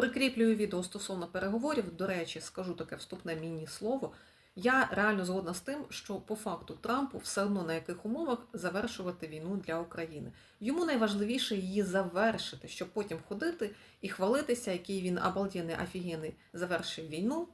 Прикріплюю відео стосовно переговорів. До речі, скажу таке вступне міні-слово. Я реально згодна з тим, що по факту Трампу все одно на яких умовах завершувати війну для України. Йому найважливіше її завершити, щоб потім ходити і хвалитися, який він обалденний, офігенний завершив війну.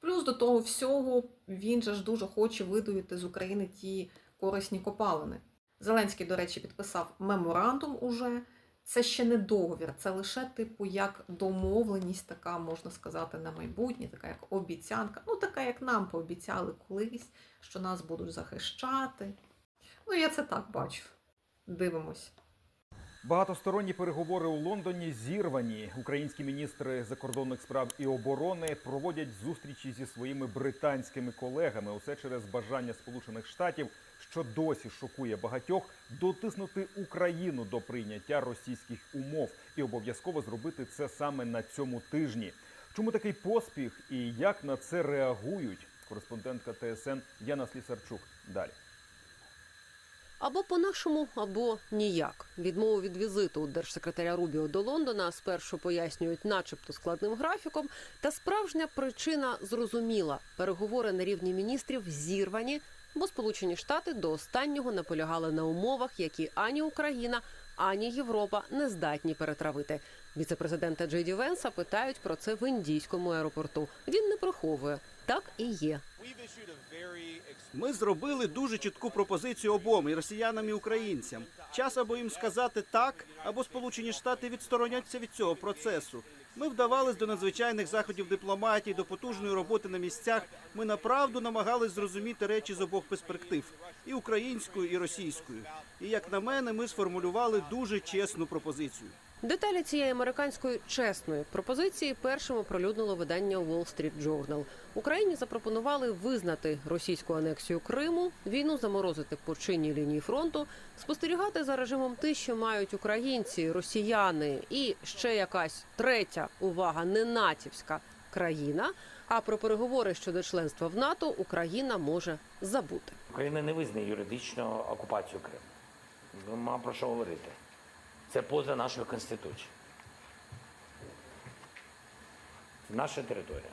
Плюс до того всього він же ж дуже хоче видуїти з України ті корисні копалини. Зеленський, до речі, підписав меморандум уже. Це ще не договір, це лише типу як домовленість, така можна сказати, на майбутнє, така як обіцянка. Ну, така як нам пообіцяли колись, що нас будуть захищати. Ну, я це так бачу. Дивимось. Багатосторонні переговори у Лондоні зірвані. Українські міністри закордонних справ і оборони проводять зустрічі зі своїми британськими колегами. Усе через бажання Сполучених Штатів, що досі шокує багатьох, дотиснути Україну до прийняття російських умов і обов'язково зробити це саме на цьому тижні. Чому такий поспіх і як на це реагують? Кореспондентка ТСН Яна Слісарчук. Далі. Або по-нашому, або ніяк. Відмову від візиту держсекретаря Рубіо до Лондона спершу пояснюють, начебто складним графіком. Та справжня причина зрозуміла: переговори на рівні міністрів зірвані, бо Сполучені Штати до останнього наполягали на умовах, які ані Україна, ані Європа не здатні перетравити. Віцепрезидента Джей Ді Венса питають про це в індійському аеропорту. Він не приховує. Так і є. Ми зробили дуже чітку пропозицію обом і росіянам і українцям. Час або їм сказати так, або Сполучені Штати відстороняться від цього процесу. Ми вдавались до надзвичайних заходів дипломатії, до потужної роботи на місцях. Ми направду намагались зрозуміти речі з обох перспектив і українською, і російською. І як на мене, ми сформулювали дуже чесну пропозицію. Деталі цієї американської чесної пропозиції першим оприлюднило видання Wall Street Journal. Україні запропонували визнати російську анексію Криму, війну заморозити по чинній лінії фронту, спостерігати за режимом тиші мають українці, росіяни і ще якась третя увага, не натівська країна. А про переговори щодо членства в НАТО Україна може забути. Україна не визнає юридично окупацію Криму. Нема про що говорити. Це поза нашою конституцією. Наша територія.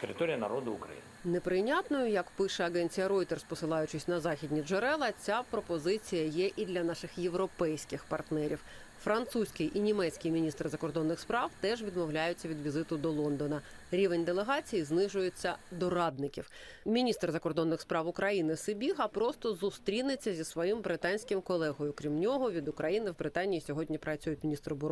Територія народу України. Неприйнятною, як пише агенція Reuters, посилаючись на західні джерела, ця пропозиція є і для наших європейських партнерів. Французький і німецький міністр закордонних справ теж відмовляються від візиту до Лондона. Рівень делегації знижується до радників. Міністр закордонних справ України Сибіга просто зустрінеться зі своїм британським колегою. Крім нього, від України в Британії сьогодні працюють міністр оборони.